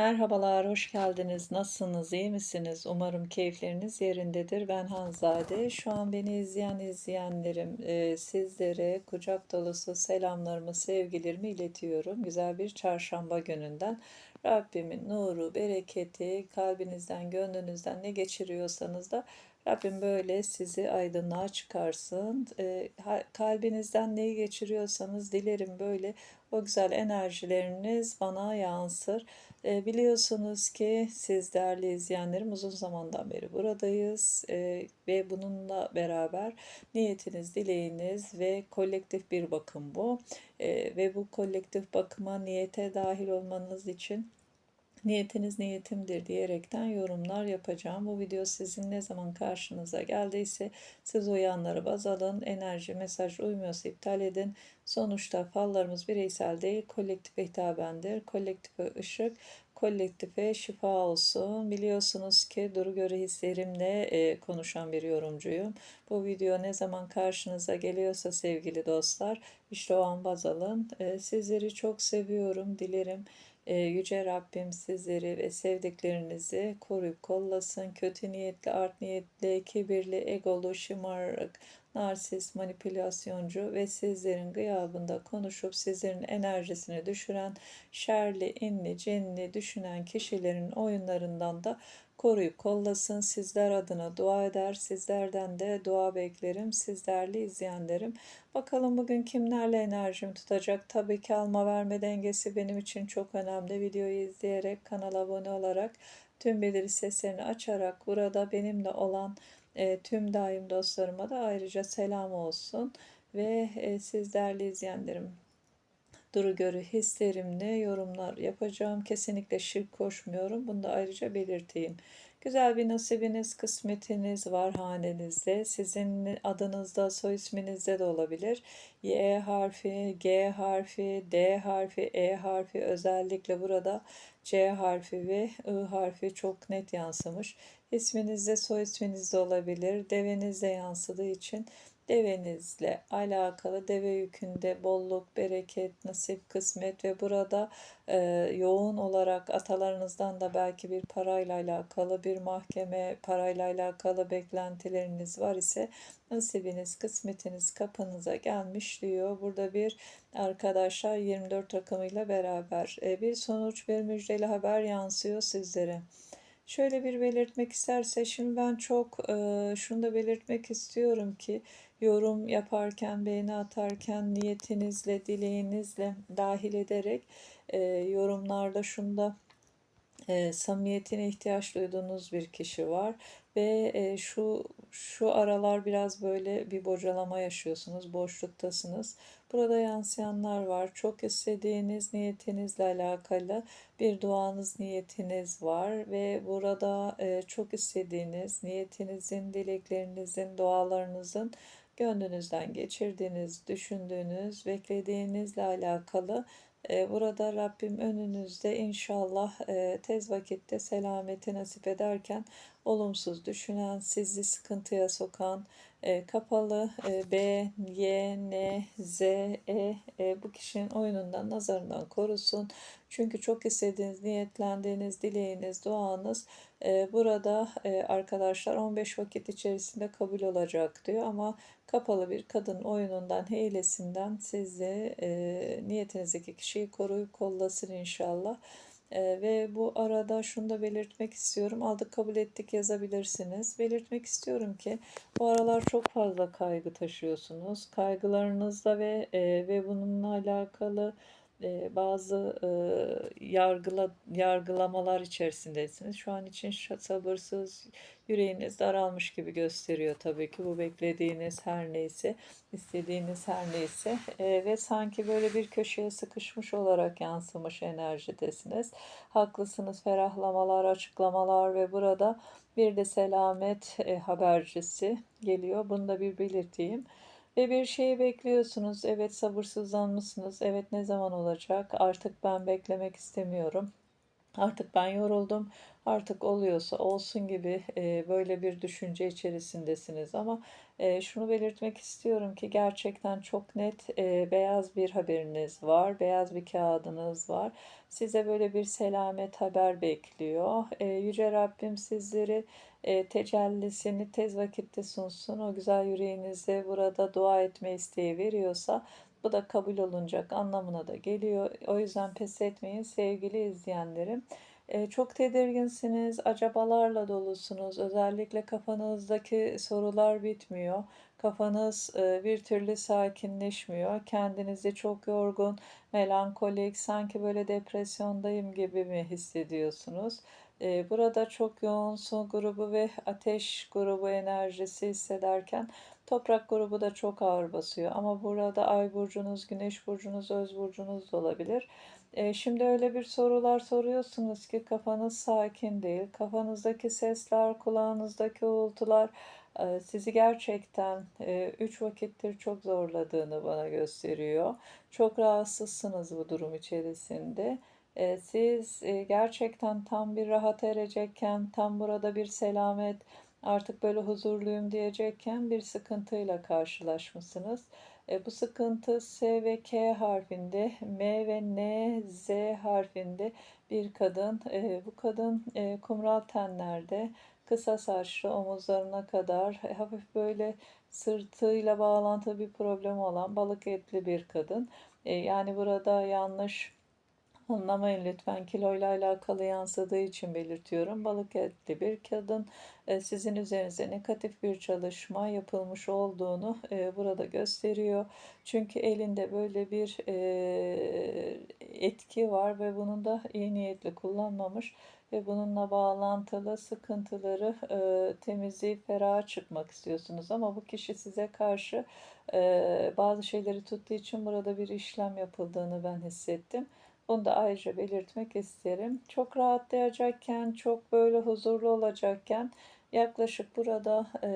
Merhabalar, hoş geldiniz. Nasılsınız, iyi misiniz? Umarım keyifleriniz yerindedir. Ben Hanzade. Şu an beni izleyen izleyenlerim, e, sizlere kucak dolusu selamlarımı, sevgilerimi iletiyorum. Güzel bir çarşamba gününden. Rabbimin nuru, bereketi, kalbinizden, gönlünüzden ne geçiriyorsanız da Rabbim böyle sizi aydınlığa çıkarsın. E, kalbinizden neyi geçiriyorsanız dilerim böyle o güzel enerjileriniz bana yansır. E, biliyorsunuz ki siz değerli izleyenlerim uzun zamandan beri buradayız e, ve bununla beraber niyetiniz, dileğiniz ve kolektif bir bakım bu. E, ve bu kolektif bakıma niyete dahil olmanız için Niyetiniz niyetimdir diyerekten yorumlar yapacağım. Bu video sizin ne zaman karşınıza geldiyse siz uyanları baz alın. Enerji mesaj uymuyorsa iptal edin. Sonuçta fallarımız bireysel değil kolektife hitabendir. Kolektife ışık, kolektife şifa olsun. Biliyorsunuz ki duru göre hislerimle e, konuşan bir yorumcuyum. Bu video ne zaman karşınıza geliyorsa sevgili dostlar işte o an baz alın. E, sizleri çok seviyorum. Dilerim ee, Yüce Rabbim sizleri ve sevdiklerinizi koruyup kollasın. Kötü niyetli, art niyetli, kibirli, egolu, şımarık, narsist, manipülasyoncu ve sizlerin gıyabında konuşup sizlerin enerjisini düşüren, şerli, inli, cinli düşünen kişilerin oyunlarından da koruyup kollasın. Sizler adına dua eder. Sizlerden de dua beklerim. Sizlerle izleyenlerim. Bakalım bugün kimlerle enerjim tutacak? Tabii ki alma verme dengesi benim için çok önemli. Videoyu izleyerek, kanala abone olarak, tüm bildiri seslerini açarak burada benimle olan e, tüm daim dostlarıma da ayrıca selam olsun. Ve e, siz değerli izleyenlerim duru görü hislerimle yorumlar yapacağım. Kesinlikle şirk koşmuyorum. Bunu da ayrıca belirteyim. Güzel bir nasibiniz, kısmetiniz var hanenizde. Sizin adınızda, soy isminizde de olabilir. Y harfi, G harfi, D harfi, E harfi özellikle burada C harfi ve I harfi çok net yansımış. İsminizde, soy isminizde olabilir. Devenizde yansıdığı için devenizle alakalı deve yükünde bolluk, bereket, nasip, kısmet ve burada e, yoğun olarak atalarınızdan da belki bir parayla alakalı bir mahkeme parayla alakalı beklentileriniz var ise nasibiniz, kısmetiniz kapınıza gelmiş diyor. Burada bir arkadaşlar 24 rakamıyla beraber e, bir sonuç bir müjdeli haber yansıyor sizlere. Şöyle bir belirtmek isterse şimdi ben çok e, şunu da belirtmek istiyorum ki yorum yaparken, beğeni atarken niyetinizle, dileğinizle dahil ederek e, yorumlarda şunda e, samimiyetine ihtiyaç duyduğunuz bir kişi var ve e, şu şu aralar biraz böyle bir bocalama yaşıyorsunuz, boşluktasınız. Burada yansıyanlar var. Çok istediğiniz niyetinizle alakalı bir duanız, niyetiniz var ve burada e, çok istediğiniz niyetinizin, dileklerinizin, dualarınızın gönlünüzden geçirdiğiniz, düşündüğünüz, beklediğinizle alakalı e, burada Rabbim önünüzde inşallah e, tez vakitte selameti nasip ederken olumsuz düşünen, sizi sıkıntıya sokan, e, kapalı B, Y, N, Z, E bu kişinin oyunundan, nazarından korusun. Çünkü çok istediğiniz, niyetlendiğiniz, dileğiniz, duanız burada arkadaşlar 15 vakit içerisinde kabul olacak diyor ama kapalı bir kadın oyunundan, hilesinden sizi e, niyetinizdeki kişiyi koruyup kollasın inşallah. E, ve bu arada şunu da belirtmek istiyorum. Aldık kabul ettik yazabilirsiniz. Belirtmek istiyorum ki bu aralar çok fazla kaygı taşıyorsunuz. Kaygılarınızda ve e, ve bununla alakalı e, bazı e, yargıla, yargılamalar içerisindesiniz. Şu an için sabırsız, yüreğiniz daralmış gibi gösteriyor tabii ki bu beklediğiniz her neyse, istediğiniz her neyse e, ve sanki böyle bir köşeye sıkışmış olarak yansımış enerjidesiniz. Haklısınız, ferahlamalar, açıklamalar ve burada bir de selamet e, habercisi geliyor. Bunu da bir belirteyim. Ve bir şeyi bekliyorsunuz. Evet sabırsızlanmışsınız. Evet ne zaman olacak? Artık ben beklemek istemiyorum. Artık ben yoruldum, artık oluyorsa olsun gibi, eee, böyle bir düşünce içerisindesiniz ama, eee, şunu belirtmek istiyorum ki gerçekten çok net, eee, beyaz bir haberiniz var, beyaz bir kağıdınız var. Size böyle bir selamet haber bekliyor. Eee, Yüce Rabbim sizleri, eee, tecellisini tez vakitte sunsun. O güzel yüreğinize burada dua etme isteği veriyorsa bu da kabul olunacak anlamına da geliyor. O yüzden pes etmeyin sevgili izleyenlerim. Eee, çok tedirginsiniz, acabalarla dolusunuz. Özellikle kafanızdaki sorular bitmiyor. Kafanız eee, bir türlü sakinleşmiyor. Kendinizi çok yorgun, melankolik, sanki böyle depresyondayım gibi mi hissediyorsunuz? Burada çok yoğun su grubu ve ateş grubu enerjisi hissederken Toprak grubu da çok ağır basıyor ama burada Ay burcunuz, Güneş burcunuz, Öz burcunuz da olabilir. Şimdi öyle bir sorular soruyorsunuz ki kafanız sakin değil. Kafanızdaki sesler, kulağınızdaki uğultular sizi gerçekten üç vakittir çok zorladığını bana gösteriyor. Çok rahatsızsınız bu durum içerisinde. Eee, siz eee, gerçekten tam bir rahat erecekken, tam burada bir selamet, Artık böyle huzurluyum diyecekken bir sıkıntıyla karşılaşmışsınız. E, bu sıkıntı S ve K harfinde, M ve N, Z harfinde bir kadın. E, bu kadın e, kumral tenlerde, kısa saçlı, omuzlarına kadar e, hafif böyle sırtıyla bağlantılı bir problem olan balık etli bir kadın. E, yani burada yanlış Anlamayın lütfen kiloyla alakalı yansıdığı için belirtiyorum. Balık etli bir kadın e, sizin üzerinize negatif bir çalışma yapılmış olduğunu e, burada gösteriyor. Çünkü elinde böyle bir e, etki var ve bunun da iyi niyetli kullanmamış ve bununla bağlantılı sıkıntıları temizleyip feraha çıkmak istiyorsunuz ama bu kişi size karşı bazı şeyleri tuttuğu için burada bir işlem yapıldığını ben hissettim. Bunu da ayrıca belirtmek isterim. Çok rahatlayacakken, çok böyle huzurlu olacakken yaklaşık burada e,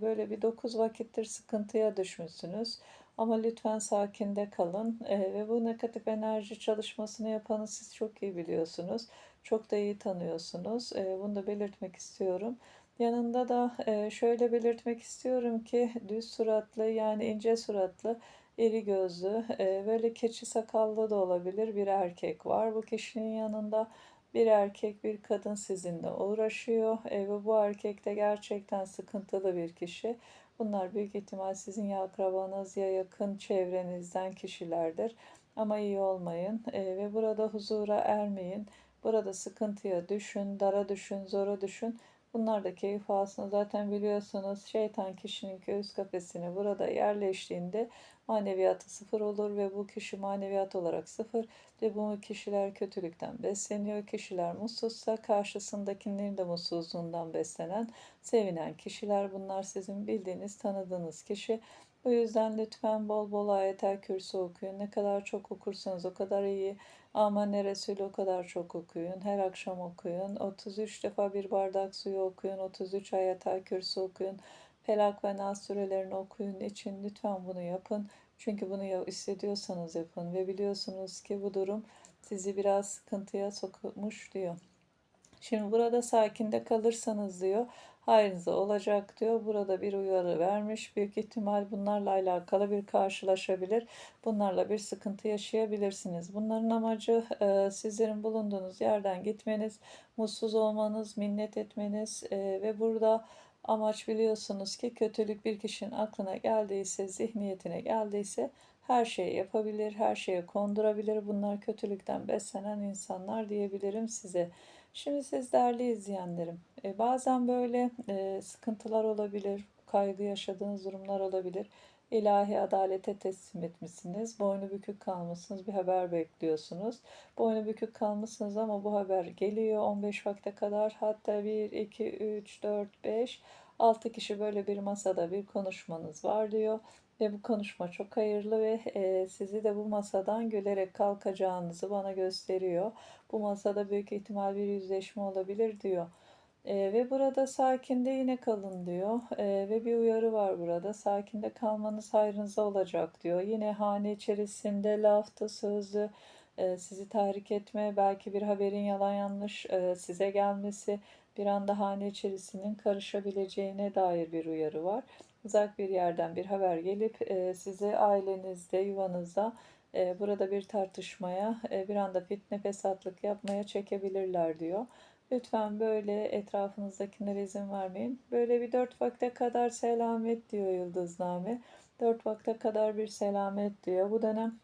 böyle bir 9 vakittir sıkıntıya düşmüşsünüz. Ama lütfen sakinde kalın e, ve bu negatif enerji çalışmasını yapanı siz çok iyi biliyorsunuz. Çok da iyi tanıyorsunuz. E, bunu da belirtmek istiyorum. Yanında da e, şöyle belirtmek istiyorum ki düz suratlı yani ince suratlı iri gözlü, e, böyle keçi sakallı da olabilir bir erkek var. Bu kişinin yanında bir erkek, bir kadın sizinle uğraşıyor e, ve bu erkek de gerçekten sıkıntılı bir kişi. Bunlar büyük ihtimal sizin ya akrabanız ya yakın çevrenizden kişilerdir. Ama iyi olmayın e, ve burada huzura ermeyin. Burada sıkıntıya düşün, dara düşün, zora düşün. Bunlar da keyif alsın. Zaten biliyorsunuz şeytan kişinin göğüs kafesine burada yerleştiğinde maneviyatı sıfır olur ve bu kişi maneviyat olarak sıfır ve bu kişiler kötülükten besleniyor. Kişiler mutsuzsa karşısındakinin de mutsuzluğundan beslenen, sevinen kişiler bunlar sizin bildiğiniz, tanıdığınız kişi. Bu yüzden lütfen bol bol ayetel kürsü okuyun. Ne kadar çok okursanız o kadar iyi. Aman Resulü o kadar çok okuyun. Her akşam okuyun. 33 defa bir bardak suyu okuyun. 33 ayetel kürsü okuyun. Felak ve Nas surelerini okuyun için lütfen bunu yapın. Çünkü bunu hissediyorsanız yapın ve biliyorsunuz ki bu durum sizi biraz sıkıntıya sokmuş diyor. Şimdi burada sakinde kalırsanız diyor hayrınıza olacak diyor. Burada bir uyarı vermiş. Büyük ihtimal bunlarla alakalı bir karşılaşabilir. Bunlarla bir sıkıntı yaşayabilirsiniz. Bunların amacı e, sizlerin bulunduğunuz yerden gitmeniz, mutsuz olmanız, minnet etmeniz e, ve burada Amaç biliyorsunuz ki kötülük bir kişinin aklına geldiyse, zihniyetine geldiyse her şeyi yapabilir, her şeye kondurabilir. Bunlar kötülükten beslenen insanlar diyebilirim size. Şimdi siz değerli izleyenlerim, e, bazen böyle e, sıkıntılar olabilir, kaygı yaşadığınız durumlar olabilir. İlahi adalete teslim etmişsiniz. Boynu bükük kalmışsınız. Bir haber bekliyorsunuz. Boynu bükük kalmışsınız ama bu haber geliyor 15 vakte kadar. Hatta 1, 2, 3, 4, 5, 6 kişi böyle bir masada bir konuşmanız var diyor. Ve bu konuşma çok hayırlı ve e, sizi de bu masadan gülerek kalkacağınızı bana gösteriyor. Bu masada büyük ihtimal bir yüzleşme olabilir diyor. E, ve burada sakinde yine kalın diyor. E, ve bir uyarı var burada. Sakinde kalmanız hayrınıza olacak diyor. Yine hane içerisinde laftı, sözlü e, sizi tahrik etme, belki bir haberin yalan yanlış e, size gelmesi, bir anda hane içerisinin karışabileceğine dair bir uyarı var. Uzak bir yerden bir haber gelip e, sizi ailenizde, yuvanızda e, burada bir tartışmaya, e, bir anda fitne fesatlık yapmaya çekebilirler diyor. Lütfen böyle etrafınızdakilere izin vermeyin. Böyle bir dört vakte kadar selamet diyor Yıldızname. Dört vakte kadar bir selamet diyor. Bu dönem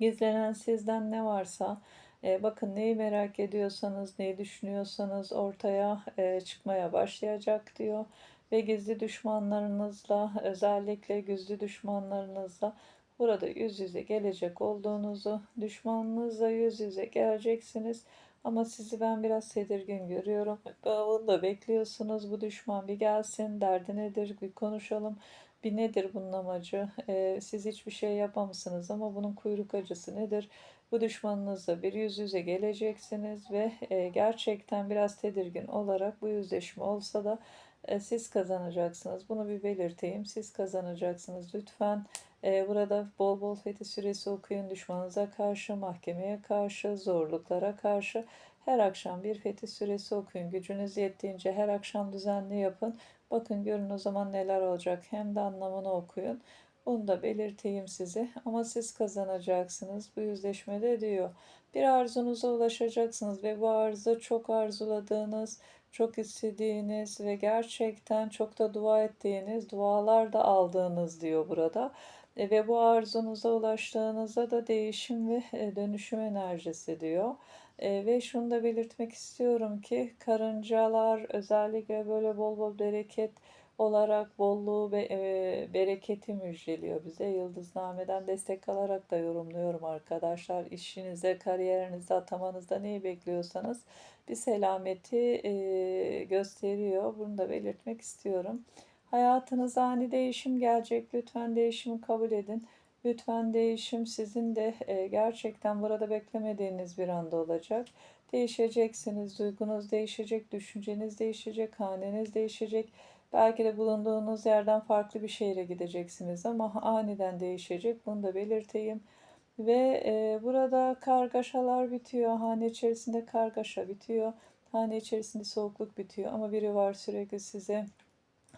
gizlenen sizden ne varsa e, bakın neyi merak ediyorsanız, neyi düşünüyorsanız ortaya e, çıkmaya başlayacak diyor. Ve gizli düşmanlarınızla özellikle gizli düşmanlarınızla burada yüz yüze gelecek olduğunuzu, düşmanınızla yüz yüze geleceksiniz. Ama sizi ben biraz tedirgin görüyorum. Onu bekliyorsunuz. Bu düşman bir gelsin, derdi nedir, bir konuşalım. Bir nedir bunun amacı? Ee, siz hiçbir şey yapmamışsınız ama bunun kuyruk acısı nedir? Bu düşmanınızla bir yüz yüze geleceksiniz ve e, gerçekten biraz tedirgin olarak bu yüzleşme olsa da siz kazanacaksınız. Bunu bir belirteyim. Siz kazanacaksınız. Lütfen e, burada bol bol fethi süresi okuyun. Düşmanınıza karşı, mahkemeye karşı, zorluklara karşı. Her akşam bir fethi süresi okuyun. Gücünüz yettiğince her akşam düzenli yapın. Bakın görün o zaman neler olacak. Hem de anlamını okuyun. Bunu da belirteyim size. Ama siz kazanacaksınız bu yüzleşmede diyor. Bir arzunuza ulaşacaksınız ve bu arzu çok arzuladığınız, çok istediğiniz ve gerçekten çok da dua ettiğiniz, dualar da aldığınız diyor burada. E, ve bu arzunuza ulaştığınızda da değişim ve e, dönüşüm enerjisi diyor. E, ve şunu da belirtmek istiyorum ki karıncalar özellikle böyle bol bol bereket olarak bolluğu ve e, bereketi müjdeliyor bize. Yıldızname'den destek alarak da yorumluyorum arkadaşlar. İşinize, kariyerinize, atamanızda neyi bekliyorsanız bir selameti e, gösteriyor. Bunu da belirtmek istiyorum. Hayatınıza ani değişim gelecek. Lütfen değişimi kabul edin. Lütfen değişim sizin de e, gerçekten burada beklemediğiniz bir anda olacak. Değişeceksiniz, duygunuz değişecek, düşünceniz değişecek, haneniz değişecek. Belki de bulunduğunuz yerden farklı bir şehre gideceksiniz ama aniden değişecek. Bunu da belirteyim. Ve e, burada kargaşalar bitiyor. Hane içerisinde kargaşa bitiyor. Hane içerisinde soğukluk bitiyor. Ama biri var sürekli size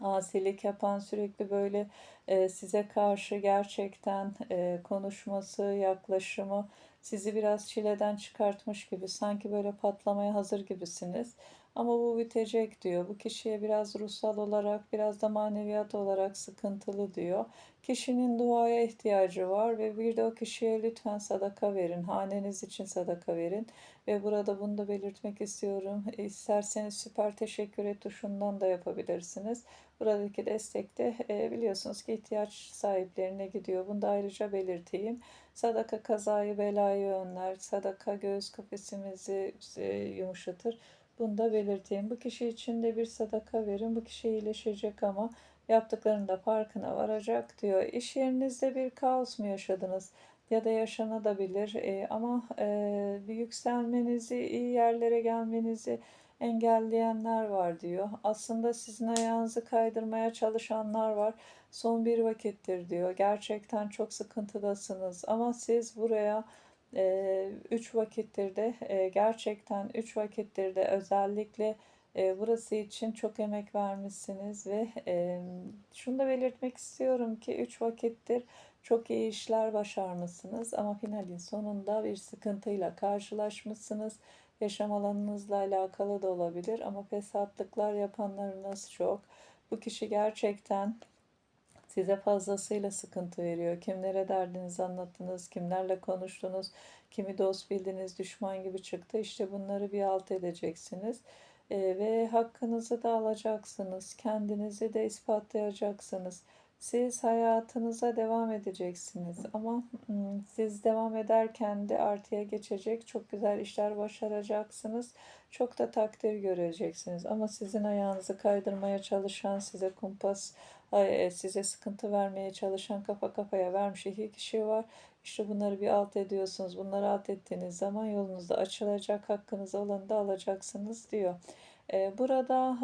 asilik yapan sürekli böyle e, size karşı gerçekten e, konuşması, yaklaşımı sizi biraz çileden çıkartmış gibi sanki böyle patlamaya hazır gibisiniz. Ama bu bitecek diyor. Bu kişiye biraz ruhsal olarak, biraz da maneviyat olarak sıkıntılı diyor. Kişinin duaya ihtiyacı var ve bir de o kişiye lütfen sadaka verin. Haneniz için sadaka verin. Ve burada bunu da belirtmek istiyorum. İsterseniz süper teşekkür et tuşundan da yapabilirsiniz. Buradaki destek de e, biliyorsunuz ki ihtiyaç sahiplerine gidiyor. Bunu da ayrıca belirteyim. Sadaka kazayı belayı önler. Sadaka göğüs kafesimizi e, yumuşatır. Bunu da belirteyim. Bu kişi için de bir sadaka verin. Bu kişi iyileşecek ama yaptıklarının da farkına varacak diyor. İş yerinizde bir kaos mu yaşadınız? Ya da yaşanabilir e, ama e, bir yükselmenizi, iyi yerlere gelmenizi engelleyenler var diyor. Aslında sizin ayağınızı kaydırmaya çalışanlar var. Son bir vakittir diyor. Gerçekten çok sıkıntıdasınız ama siz buraya üç vakittir de gerçekten üç vakittir de özellikle burası için çok emek vermişsiniz ve şunu da belirtmek istiyorum ki üç vakittir çok iyi işler başarmışsınız ama finalin sonunda bir sıkıntıyla karşılaşmışsınız. Yaşam alanınızla alakalı da olabilir ama fesatlıklar yapanlarınız çok. Bu kişi gerçekten size fazlasıyla sıkıntı veriyor. Kimlere derdinizi anlattınız, kimlerle konuştunuz, kimi dost bildiniz, düşman gibi çıktı. İşte bunları bir alt edeceksiniz. E, ve hakkınızı da alacaksınız. Kendinizi de ispatlayacaksınız. Siz hayatınıza devam edeceksiniz ama siz devam ederken de artıya geçecek çok güzel işler başaracaksınız. Çok da takdir göreceksiniz ama sizin ayağınızı kaydırmaya çalışan, size kumpas, size sıkıntı vermeye çalışan kafa kafaya vermiş iki kişi var. İşte bunları bir alt ediyorsunuz. Bunları alt ettiğiniz zaman yolunuzda açılacak, hakkınız olanı da alacaksınız diyor. Burada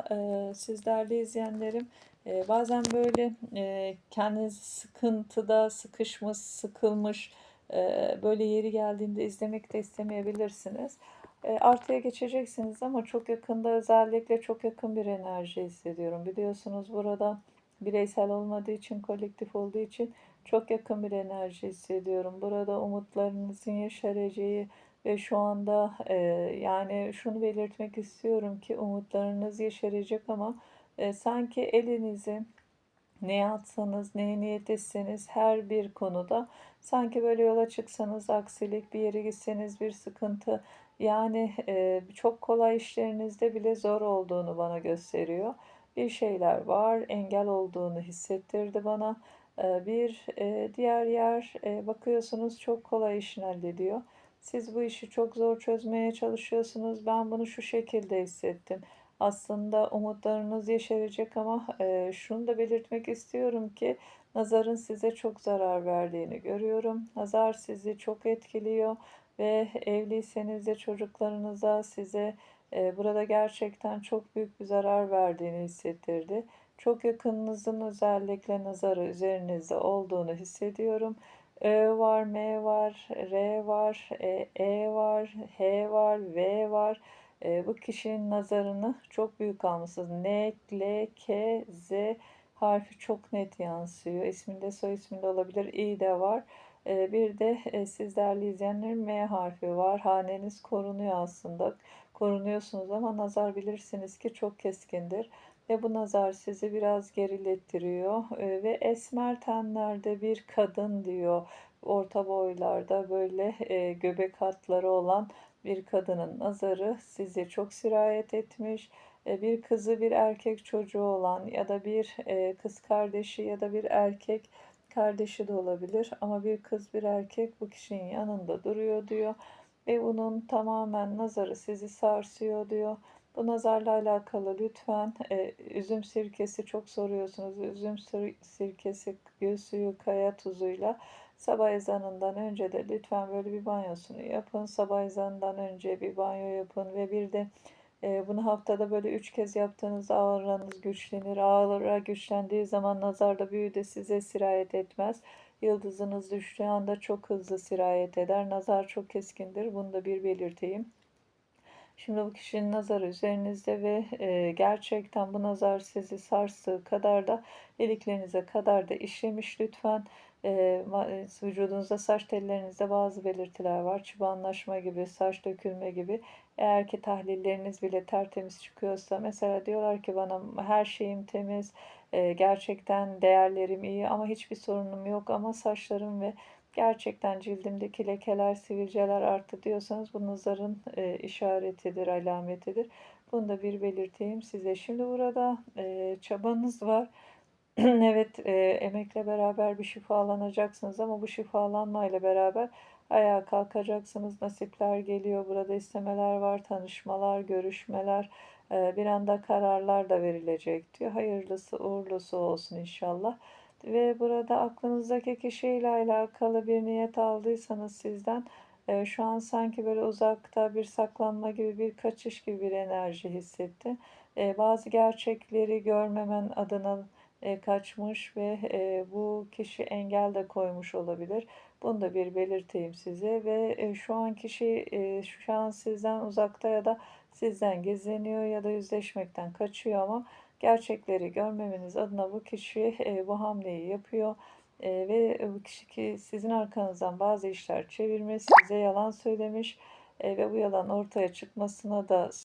siz değerli izleyenlerim e, bazen böyle e, kendinizi sıkıntıda, sıkışmış, sıkılmış böyle yeri geldiğinde izlemek de istemeyebilirsiniz. Artıya geçeceksiniz ama çok yakında özellikle çok yakın bir enerji hissediyorum. Biliyorsunuz burada bireysel olmadığı için, kolektif olduğu için çok yakın bir enerji hissediyorum. Burada umutlarınızın yeşereceği ve şu anda eee, yani şunu belirtmek istiyorum ki umutlarınız yeşerecek ama eee, sanki elinizi Neye atsanız, neye niyet etseniz her bir konuda sanki böyle yola çıksanız aksilik, bir yere gitseniz bir sıkıntı, yani eee, çok kolay işlerinizde bile zor olduğunu bana gösteriyor. Bir şeyler var, engel olduğunu hissettirdi bana. Eee, bir eee, diğer yer eee, bakıyorsunuz çok kolay işini hallediyor. Siz bu işi çok zor çözmeye çalışıyorsunuz. Ben bunu şu şekilde hissettim. Aslında umutlarınız yeşerecek ama eee, şunu da belirtmek istiyorum ki nazarın size çok zarar verdiğini görüyorum. Nazar sizi çok etkiliyor ve evliyseniz de çocuklarınıza size burada gerçekten çok büyük bir zarar verdiğini hissettirdi. Çok yakınınızın özellikle nazarı üzerinizde olduğunu hissediyorum. Ö var, M var, R var, E, E var, H var, V var. Bu kişinin nazarını çok büyük almışsınız. N, L, K, Z harfi çok net yansıyor. İsminde, soy isminde olabilir. İ de var. Bir de e, siz değerli izleyenlerin M harfi var. Haneniz korunuyor aslında. Korunuyorsunuz ama nazar bilirsiniz ki çok keskindir. Ve bu nazar sizi biraz gerilettiriyor. Eee, ve esmer tenlerde bir kadın diyor. Orta boylarda böyle e, göbek hatları olan bir kadının nazarı size çok sirayet etmiş. E, bir kızı bir erkek çocuğu olan ya da bir e, kız kardeşi ya da bir erkek kardeşi de olabilir ama bir kız bir erkek bu kişinin yanında duruyor diyor ve bunun tamamen nazarı sizi sarsıyor diyor. Bu nazarla alakalı lütfen e, üzüm sirkesi çok soruyorsunuz. Üzüm sir- sirkesi, gül suyu, kaya tuzuyla sabah ezanından önce de lütfen böyle bir banyosunu yapın. Sabah ezanından önce bir banyo yapın ve bir de e, bunu haftada böyle üç kez yaptığınızda auranız güçlenir. Aura güçlendiği zaman nazar da büyü de size sirayet etmez. Yıldızınız düştüğü anda çok hızlı sirayet eder. Nazar çok keskindir. Bunu da bir belirteyim. Şimdi bu kişinin nazarı üzerinizde ve e, gerçekten bu nazar sizi sarstığı kadar da iliklerinize kadar da işlemiş. Lütfen e, ma- vücudunuzda saç tellerinizde bazı belirtiler var. Çıbanlaşma gibi, saç dökülme gibi. Eğer ki tahlilleriniz bile tertemiz çıkıyorsa mesela diyorlar ki bana her şeyim temiz, e, gerçekten değerlerim iyi ama hiçbir sorunum yok ama saçlarım ve Gerçekten cildimdeki lekeler, sivilceler arttı diyorsanız bu nazarın e, işaretidir, alametidir. Bunu da bir belirteyim size. Şimdi burada e, çabanız var. Evet, e, emekle beraber bir şifalanacaksınız ama bu şifalanmayla beraber ayağa kalkacaksınız. Nasipler geliyor. Burada istemeler var, tanışmalar, görüşmeler, bir anda kararlar da verilecek diyor. Hayırlısı, uğurlusu olsun inşallah. Ve burada aklınızdaki kişiyle alakalı bir niyet aldıysanız sizden e, şu an sanki böyle uzakta bir saklanma gibi bir kaçış gibi bir enerji hissettim. E, bazı gerçekleri görmemen adına e, kaçmış ve bu kişi engel de koymuş olabilir. Bunu da bir belirteyim size ve şu an kişi şu an sizden uzakta ya da sizden gizleniyor ya da yüzleşmekten kaçıyor ama gerçekleri görmemeniz adına bu kişi e, bu hamleyi yapıyor. E, ve bu kişi ki sizin arkanızdan bazı işler çevirmiş, size yalan söylemiş e, ve bu yalan ortaya çıkmasına da